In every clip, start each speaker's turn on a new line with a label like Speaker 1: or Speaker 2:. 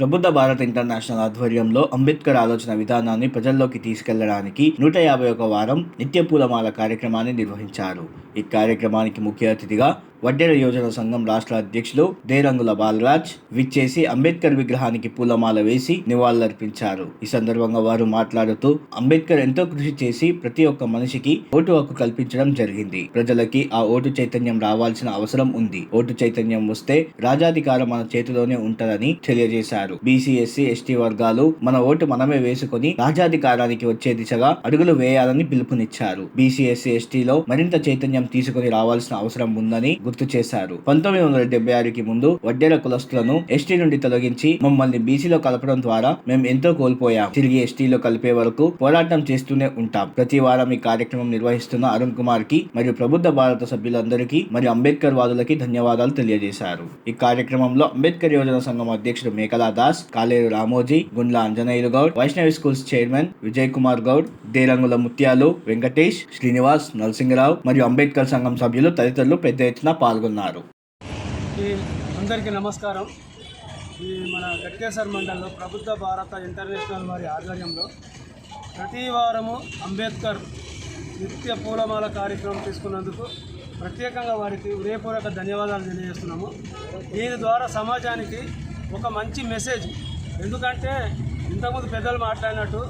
Speaker 1: Prabuddha Bharat international ఆధ్వర్యంలో అంబేద్కర్ ఆలోచన విధానాన్ని ప్రజల్లోకి తీసుకెళ్ళడానికి నూట యాభై ఒక వారం నిత్య పూలమాల కార్యక్రమాన్ని నిర్వహించారు. ఈ కార్యక్రమానికి ముఖ్య అతిథిగా వడ్డెర యోజన సంఘం రాష్ట్ర అధ్యక్షులు దేరంగుల బాలరాజ్ విచ్చేసి అంబేద్కర్ విగ్రహానికి పూలమాల వేసి నివాళులర్పించారు. ఈ సందర్భంగా వారు మాట్లాడుతూ అంబేద్కర్ ఎంతో కృషి చేసి ప్రతి ఒక్క మనిషికి ఓటు హక్కు కల్పించడం జరిగింది. ప్రజలకి ఆ ఓటు చైతన్యం రావాల్సిన అవసరం ఉంది. ఓటు చైతన్యం వస్తే రాజాధికారం మన చేతిలోనే ఉంటదని తెలియజేశారు. బీసీ ఎస్సీ ఎస్టీ వర్గాలు మన ఓటు మనమే వేసుకొని రాజాధికారానికి వచ్చే దిశగా అడుగులు వేయాలని పిలుపునిచ్చారు. బీసీ ఎస్సీ ఎస్టీలో మరింత చైతన్యం తీసుకొని రావాల్సిన అవసరం ఉందని గుర్తు చేశారు. పంతొమ్మిది వందల డెబ్బై ఆరుకి ముందు వడ్డేర కులస్తులను ఎస్టీ నుండి తొలగించి మమ్మల్ని బీసీలో కలపడం ద్వారా మేము ఎంతో కోల్పోయాం. తిరిగి ఎస్టీలో కలిపే వరకు పోరాటం చేస్తూనే ఉంటాం. ప్రతి వారం ఈ కార్యక్రమం నిర్వహిస్తున్న అరుణ్ కుమార్కి మరియు ప్రబుద్ధ భారత సభ్యులందరికీ మరియు అంబేద్కర్ వాదులకి ధన్యవాదాలు తెలియజేశారు. ఈ కార్యక్రమంలో అంబేద్కర్ యోజన సంఘం అధ్యక్షుడు మేకలా దాస్ కాలేరు రామోజీ గుండ్ల అంజనేయులు గౌడ్ వైష్ణవి స్కూల్స్ చైర్మన్ విజయ్ కుమార్ గౌడ్ దేరంగుల ముత్యాలు వెంకటేష్ శ్రీనివాస్ నరసింహరావు మరియు అంబేద్కర్ సంఘం సభ్యులు తదితరులు పెద్ద ఎత్తున పాల్గొన్నారు.
Speaker 2: ఈ అందరికీ నమస్కారం. ఈ మన గట్కేసర్ మండలంలో ప్రభుత్వ భారత ఇంటర్నేషనల్ వారి ఆధ్వర్యంలో ప్రతి వారము అంబేద్కర్ నిత్య పూలమాల కార్యక్రమం తీసుకున్నందుకు ప్రత్యేకంగా వారికి హృదయపూర్వక ధన్యవాదాలు తెలియజేస్తున్నాము. దీని ద్వారా సమాజానికి ఒక మంచి మెసేజ్ ఎందుకంటే ఇంతకుముందు పెద్దలు మాట్లాడినట్టు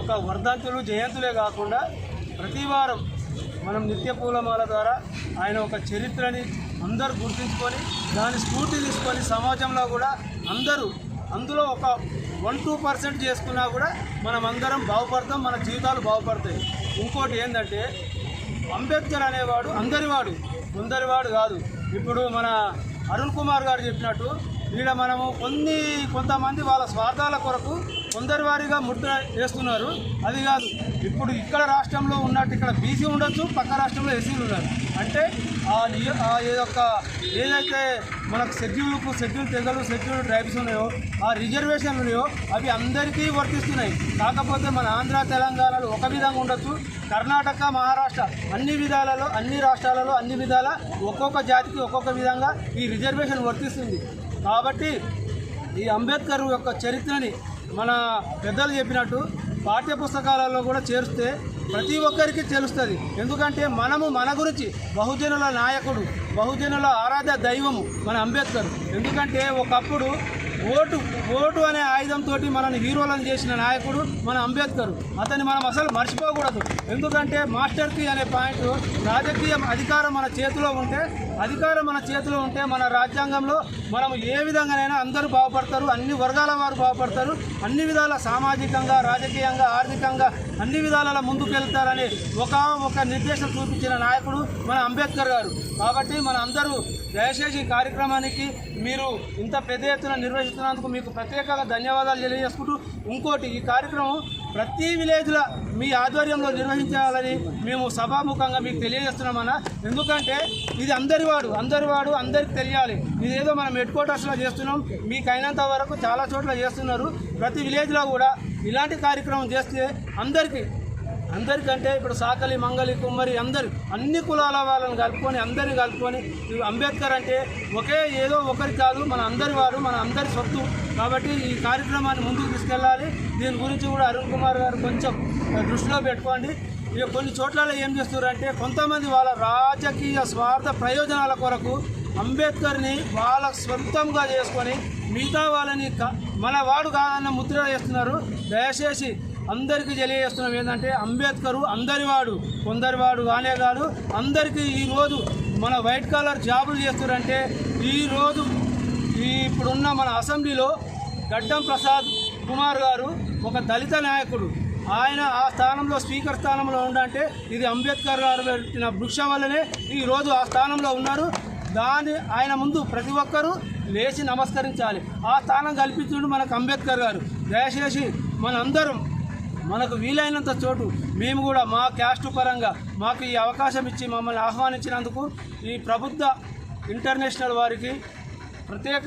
Speaker 2: ఒక వర్ధంతులు జయంతులే కాకుండా ప్రతి వారం మనం నిత్య పూలమాల ద్వారా ఆయన ఒక చరిత్రని అందరూ గుర్తించుకొని దాని స్ఫూర్తి తీసుకొని సమాజంలో కూడా అందరూ అందులో ఒక వన్ టూ పర్సెంట్ చేసుకున్నా కూడా మనం అందరం బాగుపడతాం మన జీవితాలు బాగుపడతాయి. ఇంకోటి ఏంటంటే అంబేద్కర్ అనేవాడు అందరివాడు కొందరివాడు కాదు. ఇప్పుడు మన అరుణ్ కుమార్ గారు చెప్పినట్టు ఈడ మనము కొన్ని కొంతమంది వాళ్ళ స్వార్థాల కొరకు కొందరి వారిగా ముద్ర వేస్తున్నారు. అది కాదు ఇప్పుడు ఇక్కడ రాష్ట్రంలో ఉన్నట్టు ఇక్కడ బీసీ ఉండొచ్చు పక్క రాష్ట్రంలో ఎస్సీలు ఉన్నారు. అంటే ఆ యొక్క ఏదైతే మనకు షెడ్యూల్కు షెడ్యూల్ తెగలు షెడ్యూల్ ట్రైబ్స్ ఉన్నాయో ఆ రిజర్వేషన్లు ఉన్నాయో అవి అందరికీ వర్తిస్తున్నాయి. కాకపోతే మన ఆంధ్ర తెలంగాణలో ఒక విధంగా ఉండొచ్చు. కర్ణాటక మహారాష్ట్ర అన్ని విధాలలో అన్ని రాష్ట్రాలలో అన్ని విధాల ఒక్కొక్క జాతికి ఒక్కొక్క విధంగా ఈ రిజర్వేషన్ వర్తిస్తుంది. కాబట్టి ఈ అంబేద్కర్ యొక్క చరిత్రని మన పెద్దలు చెప్పినట్టు పాఠ్య పుస్తకాలలో కూడా చేరిస్తే ప్రతి ఒక్కరికి తెలుస్తుంది. ఎందుకంటే మనము మన గురించి బహుజనుల నాయకుడు బహుజనుల ఆరాధ్య దైవము మన అంబేద్కర్. ఎందుకంటే ఒకప్పుడు ఓటు ఓటు అనే ఆయుధంతో మనల్ని హీరోలను చేసిన నాయకుడు మన అంబేద్కర్. అతన్ని మనం అసలు మర్చిపోకూడదు. ఎందుకంటే మాస్టర్ కీ అనే పాయింట్ రాజకీయ అధికారం మన చేతిలో ఉంటే అధికారం మన చేతిలో ఉంటే మన రాజ్యాంగంలో మనం ఏ విధంగానైనా అందరూ బాగుపడతారు అన్ని వర్గాల వారు బాగుపడతారు అన్ని విధాల సామాజికంగా రాజకీయంగా ఆర్థికంగా అన్ని విధాల ముందుకెళ్తారని ఒక ఒక నిర్దేశం చూపించిన నాయకుడు మన అంబేద్కర్ గారు. కాబట్టి మన అందరూ దయచేసి ఈ కార్యక్రమానికి మీరు ఇంత పెద్ద ఎత్తున నిర్వహిస్తున్నందుకు మీకు ప్రత్యేకంగా ధన్యవాదాలు తెలియజేసుకుంటూ ఇంకోటి ఈ కార్యక్రమం ప్రతి విలేజ్లో మీ ఆధ్వర్యంలో నిర్వహించాలని మేము సభాముఖంగా మీకు తెలియజేస్తున్నామన్నా. ఎందుకంటే ఇది అందరి వాడు అందరి వాడు అందరికి తెలియాలి. ఇదేదో మనం హెడ్ క్వార్టర్స్లో చేస్తున్నాం. మీకు వరకు చాలా చోట్ల చేస్తున్నారు. ప్రతి విలేజ్లో కూడా ఇలాంటి కార్యక్రమం చేస్తే అందరికీ అందరికంటే ఇప్పుడు సాకలి మంగలి కుమ్మరి అందరు అన్ని కులాల వాళ్ళని కలుపుకొని అందరిని కలుపుకొని అంబేద్కర్ అంటే ఒకే ఏదో ఒకరి కాదు మన అందరి వారు మన అందరి సొత్తు. కాబట్టి ఈ కార్యక్రమాన్ని ముందుకు తీసుకెళ్ళాలి. దీని గురించి కూడా అరుణ్ కుమార్ గారు కొంచెం దృష్టిలో పెట్టుకోండి. ఇక కొన్ని చోట్లలో ఏం చేస్తున్నారంటే కొంతమంది వాళ్ళ రాజకీయ స్వార్థ ప్రయోజనాల కొరకు అంబేద్కర్ని వాళ్ళ సొంతంగా చేసుకొని మిగతా వాళ్ళని మన వాడు కాదన్న ముద్ర వేస్తున్నారు దయచేసి అందరికీ తెలియజేస్తున్నాం ఏంటంటే అంబేద్కరు అందరివాడు కొందరివాడు కానే కాదు అందరికీ ఈరోజు మన వైట్ కాలర్ జాబులు చేస్తున్నారంటే ఈరోజు ఈ ఇప్పుడున్న మన అసెంబ్లీలో గడ్డం ప్రసాద్ కుమార్ గారు ఒక దళిత నాయకుడు. ఆయన ఆ స్థానంలో స్పీకర్ స్థానంలో ఉండంటే ఇది అంబేద్కర్ గారు పెట్టిన వృక్షం వల్లనే ఈరోజు ఆ స్థానంలో ఉన్నారు. దాన్ని ఆయన ముందు ప్రతి ఒక్కరూ లేచి నమస్కరించాలి. ఆ స్థానం కల్పించుడు మనకు అంబేద్కర్ గారు. దయచేసి మనందరం మనకు వీలైనంత చోటు మేము కూడా మా క్యాస్ట్ పరంగా మాకు ఈ అవకాశం ఇచ్చి మమ్మల్ని ఆహ్వానించినందుకు ఈ ప్రభుత్వ ఇంటర్నేషనల్ వారికి ప్రత్యేక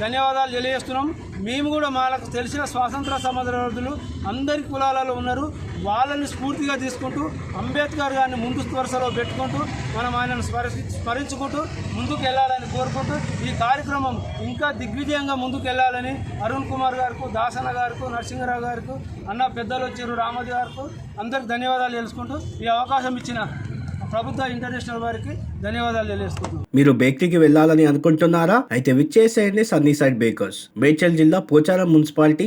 Speaker 2: ధన్యవాదాలు తెలియజేస్తున్నాం. మేము కూడా మాకు తెలిసిన స్వాతంత్ర సమరయోధులు అందరి కులాలలో ఉన్నారు. వాళ్ళని స్ఫూర్తిగా తీసుకుంటూ అంబేద్కర్ గారిని ముందు వరుసలో పెట్టుకుంటూ మనం ఆయనను స్మరించి స్మరించుకుంటూ ముందుకు వెళ్ళాలని కోరుకుంటూ ఈ కార్యక్రమం ఇంకా దిగ్విజయంగా ముందుకు వెళ్ళాలని అరుణ్ కుమార్ గారికి దాసన గారికి నరసింహరావు గారికి అన్న పెద్దలు వచ్చారు రామోజీ గారికి అందరికి ధన్యవాదాలు తెలుసుకుంటూ ఈ అవకాశం ఇచ్చిన ప్రభుత్వ ఇంటర్నేషనల్ వారికి ధన్యవాదాలు తెలియజేస్తున్నాను
Speaker 1: మీరు బేకరీకి వెళ్ళాలని అనుకుంటున్నారా? అయితే విచ్చేసేయండి సన్నీ సైడ్ బేకర్స్. మేడ్చల్ జిల్లా Pocharam municipality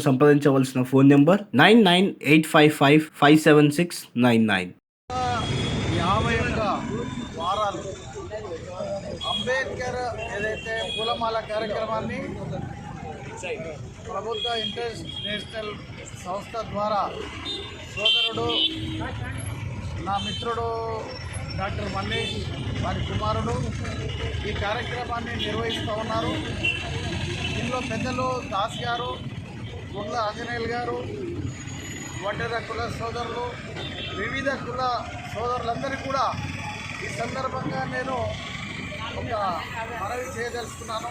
Speaker 1: సంప్రదించవలసిన phone number nine nine eight five five five seven six nine nine.
Speaker 3: యాభై ఒక్క వారాలు అంబేద్కర్ ఏదైతే పూలమాల కార్యక్రమాన్ని ప్రభుత్వ ఇంటర్నేషనల్ సంస్థ ద్వారా సోదరుడు నా మిత్రుడు డాక్టర్ మల్లేష్ వారి కుమారుడు ఈ కార్యక్రమాన్ని నిర్వహిస్తూ ఉన్నారు. ఇందులో పెద్దలు దాస్ గారు గుండ్ల ఆంజనేయులు గారు వడ్డెర కుల సోదరులు వివిధ కుల సోదరులందరికీ కూడా ఈ సందర్భంగా నేను ఒక మనవి చేయదలుచుకున్నాను.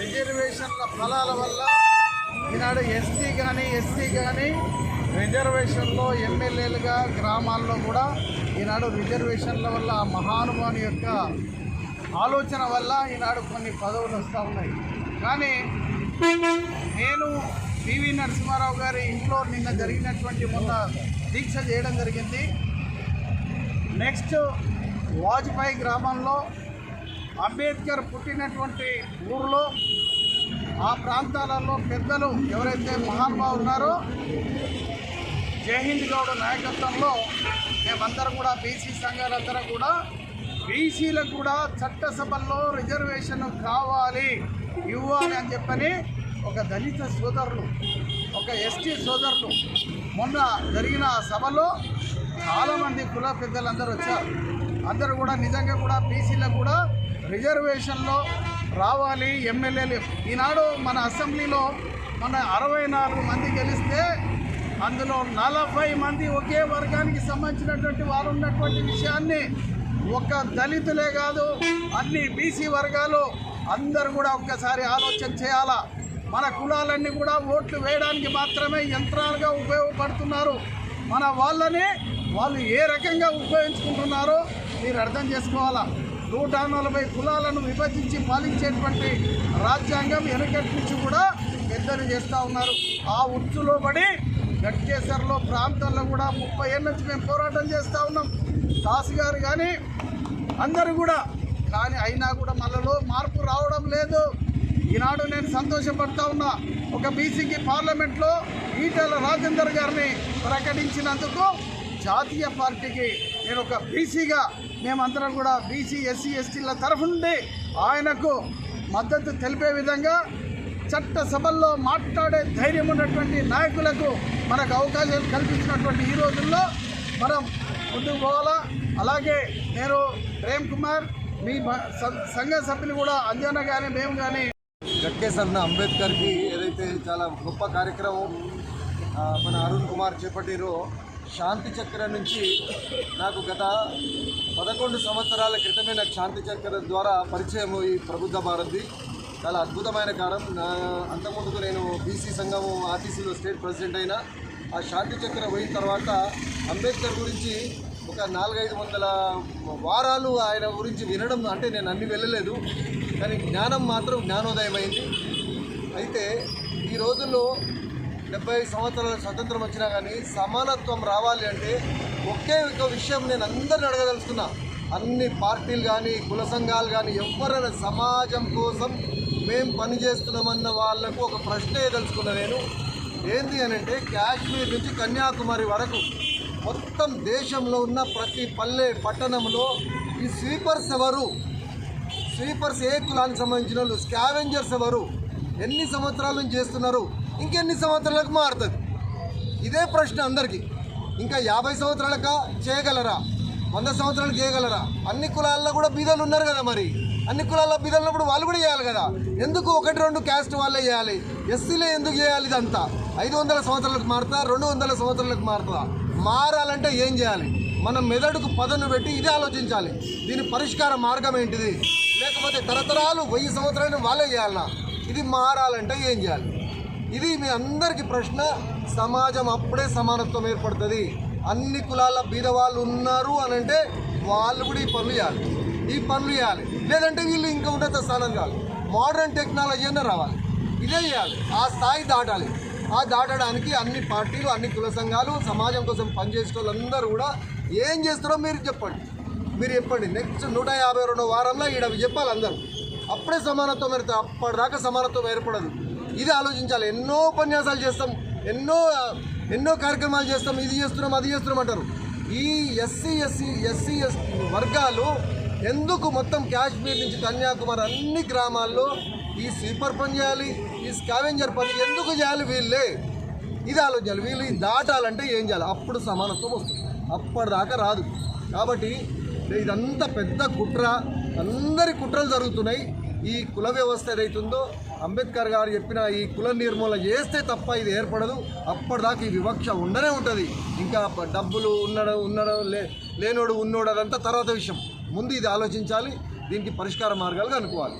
Speaker 3: రిజర్వేషన్ల ఫలాల వల్ల ఈనాడు ఎస్టీ కానీ ఎస్సీ కానీ రిజర్వేషన్లో ఎమ్మెల్యేలుగా గ్రామాల్లో కూడా ఈనాడు రిజర్వేషన్ల వల్ల మహానుభావుని యొక్క ఆలోచన వల్ల ఈనాడు కొన్ని పదవులు వస్తూ ఉన్నాయి. కానీ నేను పివి నరసింహారావు గారి ఇంట్లో నిన్న జరిగినటువంటి మొన్న దీక్ష చేయడం జరిగింది. నెక్స్ట్ వాజ్పేయి గ్రామంలో అంబేద్కర్ పుట్టినటువంటి ఊరిలో ఆ ప్రాంతాలలో పెద్దలు ఎవరైతే మహాత్మా ఉన్నారో జయహింద్ గౌడ్ నాయకత్వంలో మేమందరం కూడా బీసీ సంఘాలందరం కూడా బీసీలకు కూడా చట్టసభల్లో రిజర్వేషన్ కావాలి ఇవ్వాలి అని చెప్పని ఒక దళిత సోదరులు ఒక ఎస్టీ సోదరులు మొన్న జరిగిన సభలో చాలామంది కుల పెద్దలందరూ వచ్చారు. అందరూ కూడా నిజంగా కూడా బీసీలకు కూడా రిజర్వేషన్లో రావాలి ఎమ్మెల్యేలు. ఈనాడు మన అసెంబ్లీలో మన అరవై నాలుగు మంది గెలిస్తే అందులో నలభై మంది ఒకే వర్గానికి సంబంధించినటువంటి వారు ఉన్నటువంటి విషయాన్ని ఒక దళితులే కాదు అన్ని బీసీ వర్గాలు అందరూ కూడా ఒక్కసారి ఆలోచన చేయాలా? మన కులాలన్నీ కూడా ఓట్లు వేయడానికి మాత్రమే యంత్రాలుగా ఉపయోగపడుతున్నారు. మన వాళ్ళని వాళ్ళు ఏ రకంగా ఉపయోగించుకుంటున్నారో మీరు అర్థం చేసుకోవాలా? నూట నలభై కులాలను విభజించి పాలించేటువంటి రాజ్యాంగం వెనకటి నుంచి కూడా పెద్దలు చేస్తూ ఉన్నారు. ఆ ఉచ్చులో పడి గట్కేసర్లో ప్రాంతాల్లో కూడా ముప్పై ఏళ్ళ నుంచి మేము పోరాటం చేస్తూ ఉన్నాం. దాస్ గారు కానీ అందరూ కూడా కానీ అయినా కూడా మనలో మార్పు రావడం లేదు. ఈనాడు నేను సంతోషపడతా ఉన్నా. ఒక బీసీకి పార్లమెంట్లో ఈటల రాజేందర్ గారిని ప్రకటించినందుకు జాతీయ పార్టీకి నేను ఒక బీసీగా మేమందరం కూడా బీసీ ఎస్సీ ఎస్టీల తరఫు నుండి ఆయనకు మద్దతు తెలిపే విధంగా చట్ట సభల్లో మాట్లాడే ధైర్యం ఉన్నటువంటి నాయకులకు మనకు అవకాశాలు కల్పించినటువంటి ఈ రోజుల్లో మనం ముందుకు పోవాలా? అలాగే నేను ప్రేమ్ కుమార్ మీ సంఘ సభ్యులు కూడా అంజనా కానీ మేము కానీ
Speaker 4: గట్కేసర్న అంబేద్కర్కి ఏదైతే చాలా గొప్ప కార్యక్రమం మన అరుణ్ కుమార్ చేపట్టిరో శాంతి చక్ర నుంచి నాకు గత పదకొండు సంవత్సరాల క్రితమే నాకు శాంతి చక్ర ద్వారా పరిచయం ఈ ప్రబుద్ధ భారతి. చాలా అద్భుతమైన కారం నా అంతకుముందుకు నేను బీసీ సంఘం ఆర్టీసీలో స్టేట్ ప్రెసిడెంట్ అయినా ఆ శాంతి చక్ర పోయిన తర్వాత అంబేద్కర్ గురించి ఒక నాలుగైదు వందల వారాలు ఆయన గురించి వినడం అంటే నేను అన్ని వెళ్ళలేదు. కానీ జ్ఞానం మాత్రం జ్ఞానోదయం అయింది అయితే ఈ రోజుల్లో డెబ్బై సంవత్సరాల స్వతంత్రం వచ్చినా కానీ సమానత్వం రావాలి అంటే ఒకే ఒక విషయం నేను అందరిని అడగదలుచుకున్నా. అన్ని పార్టీలు కానీ కుల సంఘాలు కానీ ఎవరైనా సమాజం కోసం మేము పనిచేస్తున్నామన్న వాళ్ళకు ఒక ప్రశ్న వేయదలుచుకున్నా నేను. ఏంటి అని అంటే కాశ్మీర్ నుంచి కన్యాకుమారి వరకు మొత్తం దేశంలో ఉన్న ప్రతి పల్లె పట్టణంలో ఈ స్వీపర్స్ ఎవరు? స్వీపర్స్ ఏ కులానికి సంబంధించిన వాళ్ళు స్కావెంజర్స్ ఎవరు? ఎన్ని సంవత్సరాల నుంచి చేస్తున్నారు? ఇంకెన్ని సంవత్సరాలకు మారుతుంది? ఇదే ప్రశ్న అందరికీ. ఇంకా యాభై సంవత్సరాలక చేయగలరా? వంద సంవత్సరాలు చేయగలరా అన్ని కులాల్లో కూడా బీదలు ఉన్నారు కదా మరి. అన్ని కులాల్లో బీదలు ఉన్నప్పుడు వాళ్ళు కూడా చేయాలి కదా. ఎందుకు ఒకటి రెండు క్యాస్ట్ వాళ్ళే చేయాలి ఎస్సీలే ఎందుకు చేయాలి ఇదంతా? ఐదు వందల సంవత్సరాలకు మారుతా రెండు వందల సంవత్సరాలకు మారుతుందా మారాలంటే ఏం చేయాలి? మనం మెదడుకు పదను పెట్టి ఇది ఆలోచించాలి. దీని పరిష్కార మార్గం ఏంటిది? లేకపోతే తరతరాలు వెయ్యి సంవత్సరాలు వాళ్ళే చేయాలన్నా? ఇది మారాలంటే ఏం చేయాలి? ఇది మీ అందరికీ ప్రశ్న. సమాజం అప్పుడే సమానత్వం ఏర్పడుతుంది. అన్ని కులాల బీద వాళ్ళు ఉన్నారు అని అంటే వాళ్ళు కూడా ఈ పనులు చేయాలి. ఈ పనులు చేయాలి. లేదంటే వీళ్ళు ఇంకా ఉన్నత స్థానం కావాలి మోడర్న్ టెక్నాలజీ అన్న రావాలి. ఇదే చేయాలి. ఆ స్థాయి దాటాలి. ఆ దాటడానికి అన్ని పార్టీలు అన్ని కుల సంఘాలు సమాజం కోసం పనిచేసే వాళ్ళందరూ కూడా ఏం చేస్తారో మీరు చెప్పండి. మీరు చెప్పండి నెక్స్ట్ నూట యాభై రెండు వారంలో ఈడ చెప్పాలి అందరూ. అప్పుడే సమానత్వం ఏర్పడుతుంది అప్పటిదాకా సమానత్వం ఏర్పడదు. ఇది ఆలోచించాలి. ఎన్నో ఉపన్యాసాలు చేస్తాం ఎన్నో ఎన్నో కార్యక్రమాలు చేస్తాం ఇది చేస్తున్నాం అది చేస్తున్నాం అంటారు. ఈ ఎస్సీ ఎస్సీ ఎస్సీ ఎస్ వర్గాలు ఎందుకు మొత్తం కాశ్మీర్ నుంచి కన్యాకుమారి అన్ని గ్రామాల్లో ఈ స్వీపర్ పని చేయాలి ఈ స్కావెంజర్ పని ఎందుకు చేయాలి వీళ్ళే? ఇది ఆలోచించాలి. వీళ్ళు ఇది దాటాలంటే ఏం చేయాలి? అప్పుడు సమానత్వం వస్తుంది. అప్పటిదాకా రాదు. కాబట్టి ఇదంతా పెద్ద కుట్ర. అందరి కుట్రలు జరుగుతున్నాయి. ఈ కుల వ్యవస్థ ఏదైతుందో అంబేద్కర్ గారు చెప్పిన ఈ కుల నిర్మూలన చేస్తే తప్ప ఇది ఏర్పడదు. అప్పటిదాకా ఈ వివక్ష ఉండనే ఉంటుంది. ఇంకా డబ్బులు ఉన్నడం ఉన్నడం లే లేనోడు ఉన్నోడు అదంతా తర్వాత విషయం. ముందు ఇది ఆలోచించాలి. దీనికి పరిష్కార మార్గాలు కనుక్కోవాలి.